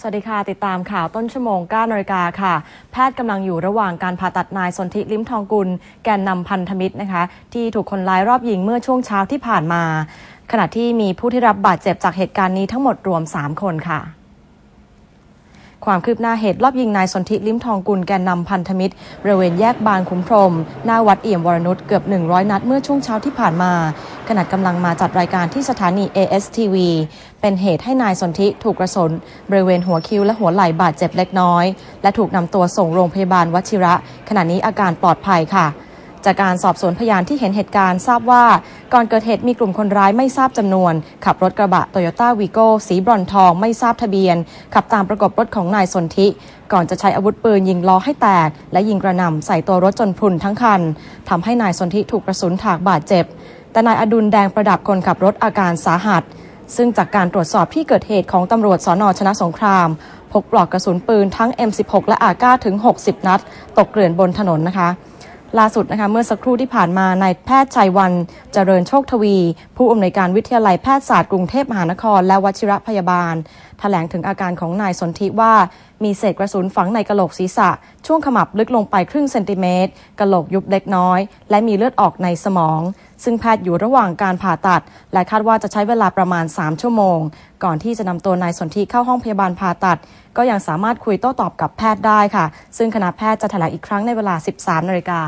สวัสดีค่ะ ติดตามข่าวต้นชั่วโมง9นาฬิกาค่ะ แพทย์กำลังอยู่ระหว่างการผ่าตัดนายสนธิลิ้มทองกุล แกนนำพันธมิตรนะคะ ที่ถูกคนร้ายรอบยิงเมื่อช่วงเช้าที่ผ่านมา ขณะที่มีผู้ที่รับบาดเจ็บจากเหตุการณ์นี้ทั้งหมดรวม 3 คนค่ะความคืบหน้าเหตุรอบยิงนายสนธิลิ้มทองกุลแกนนำพันธมิตรบริเวณแยกบางขุนพรม หน้าวัดเอี่ยมวรนุชเกือบ 100 นัดเมื่อช่วงเช้าที่ผ่านมา ขณะกำลังมาจัดรายการที่สถานี ASTV เป็นเหตุให้นายสนธิถูกกระสุนบริเวณหัวคิ้วและหัวไหล่บาดเจ็บเล็กน้อย และถูกนำตัวส่งโรงพยาบาลวชิระ ขณะนี้อาการปลอดภัยค่ะจากการสอบสวนพยานที่เห็นเหตุการณ์ทราบว่า ก่อนเกิดเหตุมีกลุ่มคนร้ายไม่ทราบจำนวน ขับรถกระบะโตโยต้าวีโก้สีบรอนทองไม่ทราบทะเบียน ขับตามประกบรถของนายสนธิ ก่อนจะใช้อาวุธปืนยิงล้อให้แตก และยิงกระหน่ำใส่ตัวรถจนพรุนทั้งคันทำให้นายสนธิถูกกระสุนถากบาดเจ็บ แต่นายอดุลแดงประดับคนขับรถอาการสาหัส ซึ่งจากการตรวจสอบที่เกิดเหตุของตำรวจสอนอชนะสงคราม พบปลอกกระสุนปืนทั้ง M16 และอาก้าถึง 60 นัด ตกเกลื่อนบนถนนนะคะล่าสุดนะคะเมื่อสักครู่ที่ผ่านมานายแพทย์ชัยวันเจริญโชคทวี ผู้อำนวยการวิทยาลัยแพทยศาสตร์กรุงเทพมหานคร และวชิระพยาบาลแถลงถึงอาการของนายสนธิว่า มีเศษกระสุนฝังในกระโหลกศีรษะ ช่วงขมับลึกลงไปครึ่งเซนติเมตรกระโหลกยุบเล็กน้อย และมีเลือดออกในสมองซึ่งแพทย์อยู่ระหว่างการผ่าตัด และคาดว่าจะใช้เวลาประมาณ 3 ชั่วโมง ก่อนที่จะนำตัวนายสนธิเข้าห้องพยาบาลผ่าตัด ก็ยังสามารถคุยโต้ตอบกับแพทย์ได้ค่ะ ซึ่งคณะแพทย์จะแถลงอีกครั้งในเวลา 13นาฬิกา